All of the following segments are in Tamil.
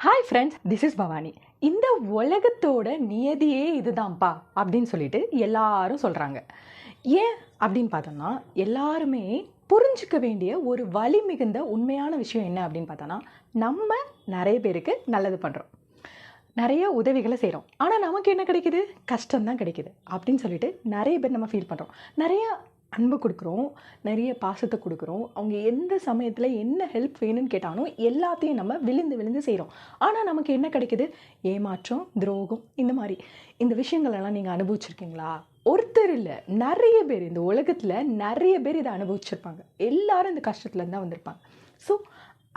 Hi friends this is Bhavani இந்த உலகத்தோட நியதியே இதுதான்ப்பா அப்படின்னு சொல்லிட்டு எல்லாரும் சொல்கிறாங்க ஏன் அப்படின்னு பார்த்தோம்னா எல்லாருமே புரிஞ்சுக்க வேண்டிய ஒரு வலி மிகுந்த உண்மையான விஷயம் என்ன அப்படின்னு பார்த்தோன்னா நம்ம நிறைய பேருக்கு நல்லது பண்ணுறோம் நிறைய உதவிகளை செய்கிறோம் ஆனால் நமக்கு என்ன கிடைக்குது? கஷ்டம் தான் கிடைக்குது அப்படின்னு சொல்லிட்டு நிறைய பேர் நம்ம ஃபீல் பண்ணுறோம் நிறைய அன்பு கொடுக்குறோம் நிறைய பாசத்தை கொடுக்குறோம். அவங்க எந்த சமயத்தில் என்ன ஹெல்ப் வேணும்னு கேட்டாலும் எல்லாத்தையும் நம்ம விழுந்து விழுந்து செய்கிறோம் ஆனால் நமக்கு என்ன கிடைக்குது? ஏமாற்றம் துரோகம் இந்த மாதிரி. இந்த விஷயங்களெல்லாம் நீங்கள் அனுபவிச்சிருக்கீங்களா? ஒருத்தர் இல்லை நிறைய பேர் இந்த உலகத்தில் நிறைய பேர் இதை அனுபவிச்சிருப்பாங்க. எல்லாரும் இந்த கஷ்டத்துலேருந்து தான் வந்திருப்பாங்க. ஸோ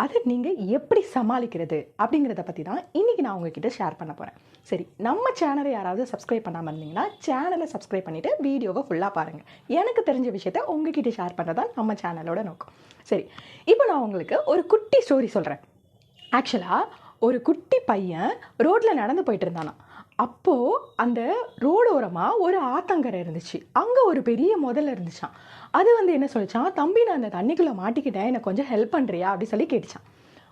அதை நீங்கள் எப்படி சமாளிக்கிறது அப்படிங்கிறத பற்றி தான் இன்றைக்கி நான் உங்ககிட்ட ஷேர் பண்ண போகிறேன் சரி நம்ம சேனலை யாராவது சப்ஸ்கிரைப் பண்ணாமல் இருந்தீங்கன்னா சேனலை சப்ஸ்கிரைப் பண்ணிவிட்டு வீடியோவை ஃபுல்லாக பாருங்கள் எனக்கு தெரிஞ்ச விஷயத்த உங்ககிட்ட ஷேர் பண்ணுறதான் நம்ம சேனலோட நோக்கம். சரி இப்போ நான் உங்களுக்கு ஒரு குட்டி ஸ்டோரி சொல்கிறேன் ஆக்சுவலாக ஒரு குட்டி பையன் ரோட்டில் நடந்து போயிட்டு இருந்தானா அப்போது அந்த ரோடோரமாக ஒரு ஆத்தங்கரை இருந்துச்சு. அங்கே ஒரு பெரிய முதல்ல இருந்துச்சான் அது வந்து என்ன சொல்லிச்சான் தம்பி நான் அந்த தண்ணிக்குள்ளே மாட்டிக்கிட்டேன். எனக்கு கொஞ்சம் ஹெல்ப் பண்ணுறியா அப்படின்னு சொல்லி கேட்டுச்சான்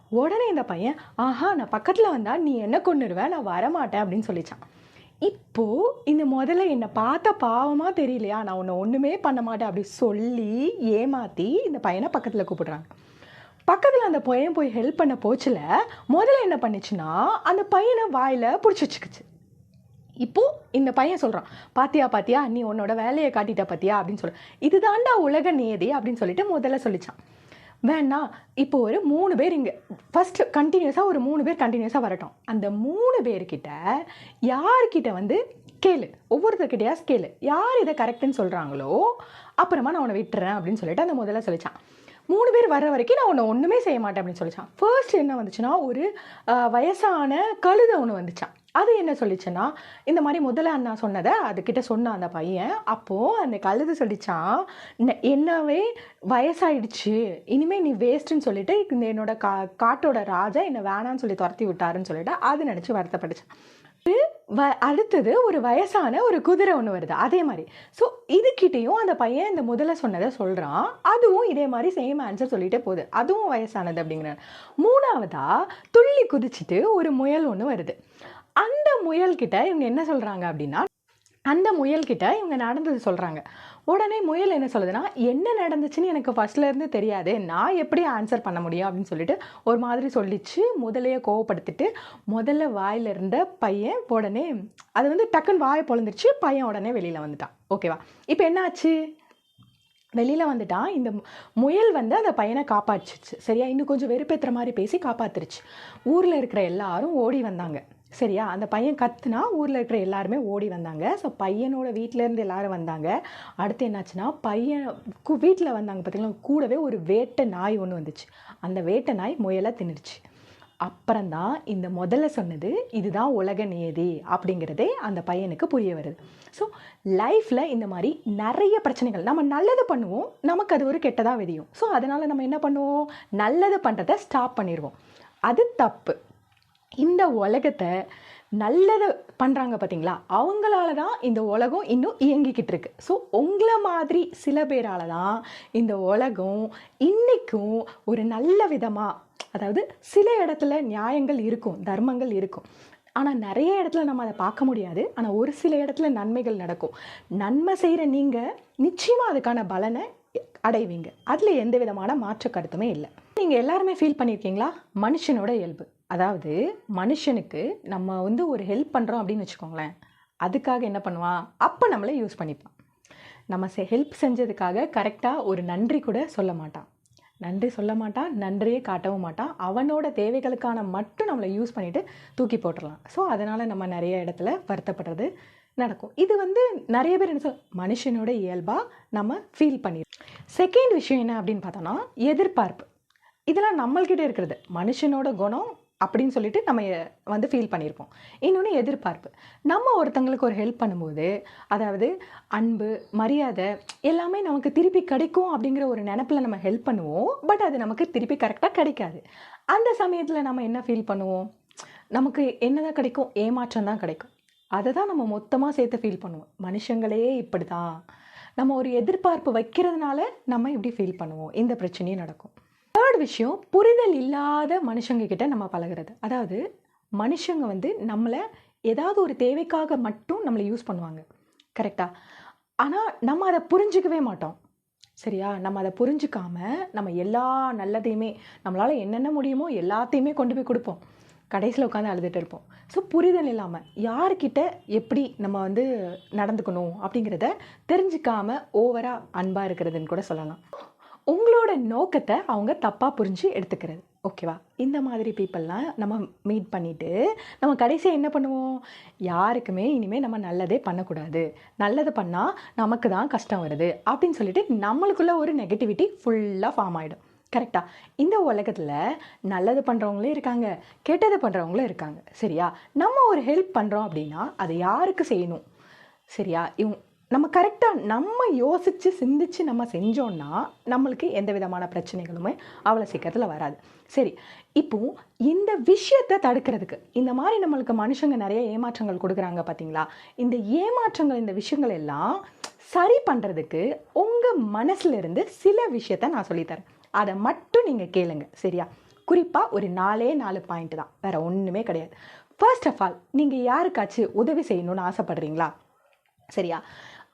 உடனே இந்த பையன் ஆஹா நான் பக்கத்தில் வந்தால் நீ என்ன கொண்டுருவேன் நான் வரமாட்டேன். அப்படின்னு சொல்லிச்சான் இப்போது இந்த முதல்ல என்னை பார்த்த பாவமாக தெரியலையா? நான் உன்னை ஒன்றுமே பண்ண மாட்டேன். அப்படி சொல்லி ஏமாற்றி இந்த பையனை பக்கத்தில் கூப்பிடுறாங்க. பக்கத்தில் அந்த பையன் போய் ஹெல்ப் பண்ண போச்சில் முதல்ல என்ன பண்ணுச்சுன்னா அந்த பையனை வாயில் பிடிச்சி வச்சுக்கிச்சு. இப்போது இந்த பையன் சொல்கிறான் பாத்தியா பாத்தியா நீ உன்னோட வேலையை காட்டிட்ட பாத்தியா? அப்படின்னு சொல்ல இதுதாண்டா உலக நியதி அப்படின்னு சொல்லிட்டு முதல்ல சொல்லிச்சான். வேணா இப்போ ஒரு மூணு பேர் இங்கே ஃபஸ்ட்டு கண்டினியூஸாக ஒரு மூணு பேர் கண்டினியூஸாக வரட்டும். அந்த மூணு பேர்கிட்ட யார்கிட்ட வந்து கேளு. ஒவ்வொருத்தர்கிட்டயா கேளு. யார் இதை கரெக்டுன்னு சொல்கிறாங்களோ அப்புறமா நான் உன்னை விட்டுறேன் அப்படின்னு சொல்லிட்டு அந்த முதல்ல சொல்லிச்சான். மூணு பேர் வர்ற வரைக்கும் நான் உன்னை ஒன்றுமே செய்ய மாட்டேன் அப்படின்னு சொல்லிச்சான். ஃபர்ஸ்ட் என்ன வந்துச்சுன்னா ஒரு வயசான கழுதை ஒன்று வந்துச்சான். அது என்ன சொல்லிச்சுன்னா இந்த மாதிரி முதல்ல அண்ணா சொன்னதை அதுக்கிட்ட சொன்னான் அந்த பையன். அப்போது அந்த கழுது சொல்லிச்சான் என்னவே வயசாயிடுச்சு. இனிமேல் நீ வேஸ்ட்டுன்னு சொல்லிட்டு இந்த என்னோட கா காட்டோட ராஜா என்னை வேணான்னு சொல்லி துரத்தி விட்டாருன்னு சொல்லிட்டு அது நினச்சி வருத்தப்பட்டுச்சான். வ அடுத்தது ஒரு வயசான ஒரு குதிரை ஒன்று வருது அதே மாதிரி. ஸோ இதுக்கிட்டேயும் அந்த பையன் இந்த முதல்ல சொன்னதை சொல்கிறான் அதுவும் இதே மாதிரி சேம் ஆன்சர் சொல்லிட்டே போகுது. அதுவும் வயசானது அப்படிங்கிறான் மூணாவதாக துள்ளி குதிச்சுட்டு ஒரு முயல் ஒன்று வருது. அந்த முயல்கிட்ட இவங்க என்ன சொல்கிறாங்க அப்படின்னா அந்த முயல்கிட்ட இவங்க நடந்தது சொல்கிறாங்க உடனே முயல் என்ன சொல்லுதுன்னா என்ன நடந்துச்சுன்னு எனக்கு ஃபஸ்ட்லேருந்து தெரியாது. நான் எப்படி ஆன்சர் பண்ண முடியும் அப்படின்னு சொல்லிட்டு ஒரு மாதிரி சொல்லிச்சு. முதலையே கோவப்படுத்திட்டு முதல்ல வாயில இருந்த பையன் உடனே அது வந்து டக்குன்னு வாயை பொழந்துருச்சு. பையன் உடனே வெளியில் வந்துட்டான். ஓகேவா இப்போ என்ன ஆச்சு? வெளியில் வந்துட்டான். இந்த முயல் வந்து அந்த பையனை காப்பாற்றிச்சு சரியா? இன்னும் கொஞ்சம் வெறுப்பேற்றுற மாதிரி பேசி காப்பாத்துருச்சு. ஊரில் இருக்கிற எல்லாரும் ஓடி வந்தாங்க. சரியா? அந்த பையன் கத்துனா ஊரில் இருக்கிற எல்லாருமே ஓடி வந்தாங்க. ஸோ பையனோட வீட்டிலேருந்து இருந்து எல்லாரும் வந்தாங்க. அடுத்து என்னாச்சுன்னா பையன் கு வீட்டில் வந்தாங்க பார்த்திங்களா கூடவே ஒரு வேட்டை நாய் ஒன்று வந்துச்சு. அந்த வேட்டை நாய் முயலை தின்னுடுச்சு. அப்புறம்தான் இந்த முதல்ல சொன்னது இதுதான் உலக நியதி அப்படிங்கிறதே அந்த பையனுக்கு புரிய வருது. ஸோ லைஃப்பில் இந்த மாதிரி நிறைய பிரச்சனைகள். நம்ம நல்லது பண்ணுவோம் நமக்கு அது ஒரு கெட்டதாக விதியும். ஸோ அதனால் நம்ம என்ன பண்ணுவோம்? நல்லது பண்ணுறதை ஸ்டாப் பண்ணிடுவோம். அது தப்பு. இந்த உலகத்தை நல்லதை பண்ணுறாங்க பார்த்தீங்களா அவங்களால தான் இந்த உலகம் இன்னும் இயங்கிக்கிட்டு இருக்கு. ஸோ உங்களை மாதிரி சில பேரால தான் இந்த உலகம் இன்றைக்கும் ஒரு நல்ல விதமாக அதாவது சில இடத்துல நியாயங்கள் இருக்கும் தர்மங்கள் இருக்கும். ஆனால் நிறைய இடத்துல நம்ம அதை பார்க்க முடியாது. ஆனால் ஒரு சில இடத்துல நன்மைகள் நடக்கும். நன்மை செய்கிற நீங்கள் நிச்சயமாக அதுக்கான பலனை அடைவீங்க. அதில் எந்த விதமான மாற்று கருத்துமே இல்லை. நீங்கள் எல்லாருமே ஃபீல் பண்ணியிருக்கீங்களா மனுஷனோட இயல்பு. அதாவது மனுஷனுக்கு நம்ம வந்து ஒரு ஹெல்ப் பண்ணுறோம் அப்படின்னு வச்சுக்கோங்களேன். அதுக்காக என்ன பண்ணுவான்? அப்போ நம்மளை யூஸ் பண்ணிப்பான். நம்ம செ ஹெல்ப் செஞ்சதுக்காக கரெக்டாக ஒரு நன்றி கூட சொல்ல மாட்டான். நன்றி சொல்ல மாட்டான் நன்றியே காட்டவும் மாட்டான். அவனோட தேவைகளுக்கான மட்டும் நம்மளை யூஸ் பண்ணிவிட்டு தூக்கி போட்டுடலாம். ஸோ அதனால் நம்ம நிறைய இடத்துல வருத்தப்படுறது நடக்கும். இது வந்து நிறைய பேர் என்ன சொல் மனுஷனோட இயல்பாக நம்ம ஃபீல் பண்ணிடுறோம் செகண்ட் விஷயம் என்ன அப்படின்னு பார்த்தோன்னா எதிர்பார்ப்பு. இதெல்லாம் நம்மள்கிட்ட இருக்கிறது. மனுஷனோட குணம் அப்படின்னு சொல்லிட்டு நம்ம வந்து ஃபீல் பண்ணியிருப்போம் இன்னொன்று எதிர்பார்ப்பு. நம்ம ஒருத்தங்களுக்கு ஒரு ஹெல்ப் பண்ணும்போது அதாவது அன்பு மரியாதை எல்லாமே நமக்கு திருப்பி கிடைக்கும் அப்படிங்கிற ஒரு நினப்பில் நம்ம ஹெல்ப் பண்ணுவோம். பட் அது நமக்கு திருப்பி கரெக்டாக கிடைக்காது. அந்த சமயத்தில் நம்ம என்ன ஃபீல் பண்ணுவோம்? நமக்கு என்னதான் கிடைக்கும்? ஏமாற்றம் தான் கிடைக்கும். அதை தான் நம்ம மொத்தமாக சேர்த்து ஃபீல் பண்ணுவோம். மனுஷங்களே இப்படி தான் நம்ம ஒரு எதிர்பார்ப்பு வைக்கிறதுனால நம்ம இப்படி ஃபீல் பண்ணுவோம். இந்த பிரச்சனையும் நடக்கும். தேர்ட் விஷயம் புரிதல் இல்லாத மனுஷங்க கிட்ட நம்ம பழகுறது. அதாவது மனுஷங்க வந்து நம்மளை ஏதாவது ஒரு தேவைக்காக மட்டும் நம்மளை யூஸ் பண்ணுவாங்க. கரெக்டாக ஆனால் நம்ம அதை புரிஞ்சிக்கவே மாட்டோம். சரியா? நம்ம அதை புரிஞ்சுக்காமல் நம்ம எல்லா நல்லதையுமே நம்மளால் என்னென்ன முடியுமோ எல்லாத்தையுமே கொண்டு போய் கொடுப்போம். கடைசியில் உட்காந்து அழுதுட்டு இருப்போம். ஸோ புரிதல் இல்லாமல் யார்கிட்ட எப்படி நம்ம வந்து நடந்துக்கணும் அப்படிங்கிறத தெரிஞ்சிக்காமல் ஓவராக அன்பாக இருக்கிறதுன்னு கூட சொல்லலாம். உங்களோட நோக்கத்தை அவங்க தப்பாக புரிஞ்சு எடுத்துக்கிறது. ஓகேவா இந்த மாதிரி பீப்புளெலாம் நம்ம மீட் பண்ணிவிட்டு நம்ம கடைசியாக என்ன பண்ணுவோம்? யாருக்குமே இனிமேல் நம்ம நல்லதே பண்ணக்கூடாது. நல்லது பண்ணால் நமக்கு தான் கஷ்டம் வருது அப்படின்னு சொல்லிட்டு நம்மளுக்குள்ள ஒரு நெகட்டிவிட்டி ஃபுல்லாக ஃபார்ம் ஆகிடும் கரெக்டாக இந்த உலகத்தில் நல்லது பண்ணுறவங்களும் இருக்காங்க கெட்டது பண்ணுறவங்களும் இருக்காங்க. சரியா? நம்ம ஒரு ஹெல்ப் பண்ணுறோம் அப்படின்னா அதை யாருக்கு செய்யணும்? சரியா? இவங்க நம்ம கரெக்டாக நம்ம யோசித்து சிந்திச்சு நம்ம செஞ்சோன்னா நம்மளுக்கு எந்த விதமான பிரச்சனைகளுமே அவ்வளோ சீக்கிரத்தில் வராது. சரி இப்போ இந்த விஷயத்தை தடுக்கிறதுக்கு இந்த மாதிரி நம்மளுக்கு மனுஷங்க நிறைய ஏமாற்றங்கள் கொடுக்குறாங்க பார்த்தீங்களா இந்த ஏமாற்றங்கள் இந்த விஷயங்கள் எல்லாம் சரி பண்ணுறதுக்கு உங்கள் மனசுலேருந்து சில விஷயத்த நான் சொல்லித்தரேன். அதை மட்டும் நீங்கள் கேளுங்க சரியா? குறிப்பாக ஒரு நாலே நாலு பாயிண்ட் தான். வேறு ஒன்றுமே கிடையாது. ஃபர்ஸ்ட் ஆஃப் ஆல் நீங்கள் யாருக்காச்சும் உதவி செய்யணும்னு ஆசைப்படுறீங்களா? சரியா?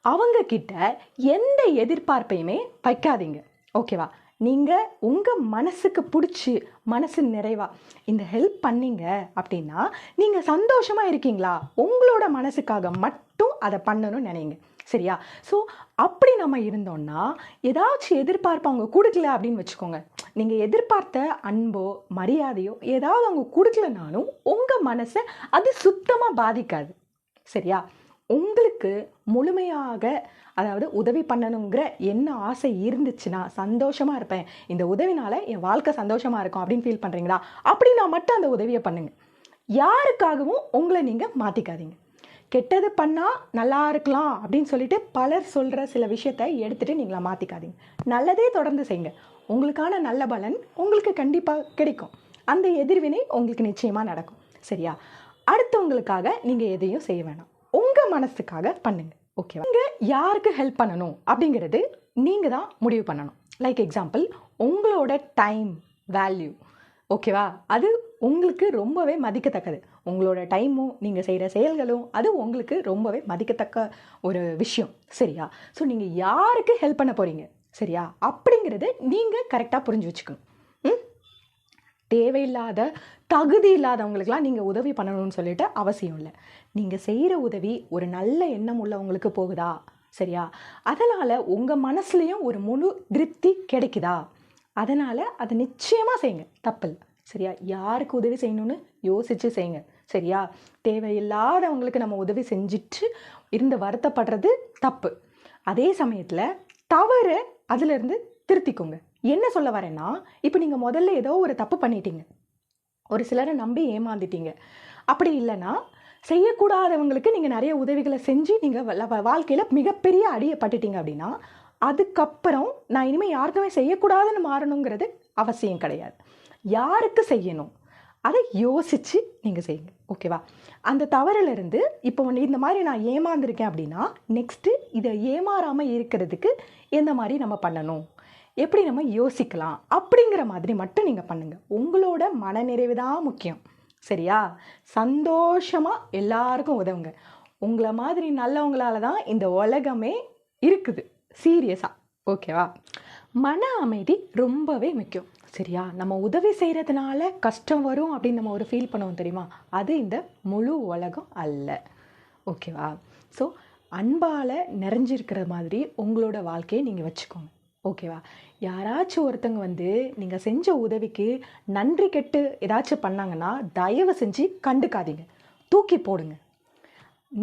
அவங்க கிட்ட எந்த எதிர்பார்ப்பையுமே வைக்காதீங்க. ஓகேவா நீங்கள் உங்கள் மனசுக்கு பிடிச்சி மனசு நிறைவா இந்த ஹெல்ப் பண்ணீங்க அப்படின்னா நீங்கள் சந்தோஷமாக இருக்கீங்களா? உங்களோட மனசுக்காக மட்டும் அதை பண்ணணும்னு நினைங்க. சரியா? ஸோ அப்படி நம்ம இருந்தோம்னா ஏதாச்சும் எதிர்பார்ப்பு அவங்க கொடுக்கல அப்படின்னு வச்சுக்கோங்க. நீங்கள் எதிர்பார்த்த அன்போ மரியாதையோ ஏதாவது அவங்க கொடுக்கலனாலும் உங்கள் மனசை அது சுத்தமாக பாதிக்காது. சரியா? உங்களுக்கு முழுமையாக அதாவது உதவி பண்ணணுங்கிற என்ன ஆசை இருந்துச்சுன்னா சந்தோஷமாக இருப்பேன். இந்த உதவினால் என் வாழ்க்கை சந்தோஷமாக இருக்கும் அப்படின்னு ஃபீல் பண்ணுறீங்களா அப்படின்னா மட்டும் அந்த உதவியை பண்ணுங்கள் யாருக்காகவும் உங்களை நீங்கள் மாற்றிக்காதீங்க கெட்டது பண்ணால் நல்லா இருக்கலாம் அப்படின்னு சொல்லிட்டு பலர் சொல்கிற சில விஷயத்தை எடுத்துகிட்டு நீங்களா மாற்றிக்காதீங்க நல்லதே தொடர்ந்து செய்யுங்க. உங்களுக்கான நல்ல பலன் உங்களுக்கு கண்டிப்பாக கிடைக்கும். அந்த எதிர்வினை உங்களுக்கு நிச்சயமாக நடக்கும். சரியா? அடுத்தவங்களுக்காக நீங்கள் எதையும் செய்ய வேணாம். உங்கள் மனசுக்காக பண்ணுங்கள் ஓகேவா? நீங்கள் யாருக்கு ஹெல்ப் பண்ணணும் அப்படிங்கிறது நீங்கள் தான் முடிவு பண்ணணும். லைக் எக்ஸாம்பிள் உங்களோட டைம் வேல்யூ ஓகேவா? அது உங்களுக்கு ரொம்பவே மதிக்கத்தக்கது. உங்களோட டைமும் நீங்கள் செய்கிற செயல்களும் அது உங்களுக்கு ரொம்பவே மதிக்கத்தக்க ஒரு விஷயம். சரியா? ஸோ நீங்கள் யாருக்கு ஹெல்ப் பண்ண போகிறீங்க சரியா? அப்படிங்கிறத நீங்கள் கரெக்டாக புரிஞ்சு வச்சுக்கணும். ம்? தேவையில்லாத தகுதி இல்லாதவங்களுக்குலாம் நீங்கள் உதவி பண்ணணும்னு சொல்லிட்டு அவசியம் இல்லை. நீங்கள் செய்கிற உதவி ஒரு நல்ல எண்ணம் உள்ளவங்களுக்கு போகுதா? சரியா? அதனால் உங்கள் மனசுலேயும் ஒரு முழு திருப்தி கிடைக்குதா? அதனால் அதை நிச்சயமாக செய்யுங்க. தப்பில் சரியா? யாருக்கு உதவி செய்யணும்னு யோசித்து செய்யுங்க. சரியா? தேவையில்லாதவங்களுக்கு நம்ம உதவி செஞ்சுட்டு இருந்து வருத்தப்படுறது தப்பு. அதே சமயத்தில் தவறு அதிலிருந்து திருத்திக்கோங்க. என்ன சொல்ல வரேன்னா இப்போ நீங்கள் முதல்ல ஏதோ ஒரு தப்பு பண்ணிட்டீங்க. ஒரு சிலரை நம்பி ஏமாந்துட்டீங்க. அப்படி இல்லைன்னா செய்யக்கூடாதவங்களுக்கு நீங்கள் நிறைய உதவிகளை செஞ்சு நீங்கள் வாழ்க்கையில் மிகப்பெரிய அடியை பட்டுட்டீங்க அப்படின்னா அதுக்கப்புறம் நான் இனிமேல் யாருக்குமே செய்யக்கூடாதுன்னு மாறணுங்கிறது அவசியம் கிடையாது. யாருக்கு செய்யணும்? அதை யோசித்து நீங்கள் செய்யுங்க. ஓகேவா அந்த தவறிலிருந்து இப்போ ஒன்று இந்த மாதிரி நான் ஏமாந்துருக்கேன் அப்படின்னா நெக்ஸ்ட்டு இதை ஏமாறாமல் இருக்கிறதுக்கு எந்த மாதிரி நம்ம பண்ணணும்? எப்படி நம்ம யோசிக்கலாம்? அப்படிங்கிற மாதிரி மட்டும் நீங்கள் பண்ணுங்கள் உங்களோட மனநிறைவு தான் முக்கியம். சரியா? சந்தோஷமாக எல்லாருக்கும் உதவுங்க. உங்களை மாதிரி நல்லவங்களால தான் இந்த உலகமே இருக்குது. சீரியஸாக ஓகேவா மன அமைதி ரொம்பவே முக்கியம். சரியா? நம்ம உதவி செய்கிறதுனால கஷ்டம் வரும் அப்படின்னு நம்ம ஒரு ஃபீல் பண்ணுவோம் தெரியுமா? அது இந்த முழு உலகம் அல்ல. ஓகேவா ஸோ அன்பால் நிறைஞ்சிருக்கிற மாதிரி உங்களோட வாழ்க்கையை நீங்கள் வச்சுக்கோங்க. ஓகேவா யாராச்சும் ஒருத்தங்க வந்து நீங்கள் செஞ்ச உதவிக்கு நன்றி கெட்டு ஏதாச்சும் பண்ணாங்கன்னா தயவு செஞ்சு கண்டுக்காதீங்க. தூக்கி போடுங்க.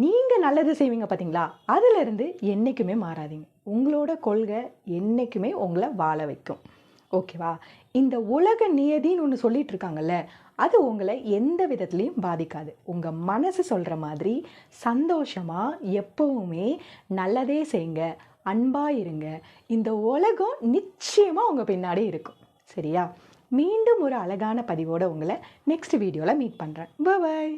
நீங்கள் நல்லது செய்வீங்க பார்த்தீங்களா அதிலிருந்து என்றைக்குமே மாறாதீங்க. உங்களோட கொள்கை என்றைக்குமே உங்களை வாழ வைக்கும். ஓகேவா? இந்த உலக நியதின்னு ஒன்று சொல்லிட்டு இருக்காங்கல்ல அது உங்களை எந்த விதத்துலையும் பாதிக்காது. உங்கள் மனசு சொல்கிற மாதிரி சந்தோஷமாக எப்பவுமே நல்லதே செய்யுங்க அன்பாக இருங்க. இந்த உலகம் நிச்சயமாக உங்கள் பின்னாடி இருக்கும். சரியா? மீண்டும் ஒரு அழகான பதிவோடு உங்களை நெக்ஸ்ட் வீடியோவில் மீட் பண்ணுறேன் பாய்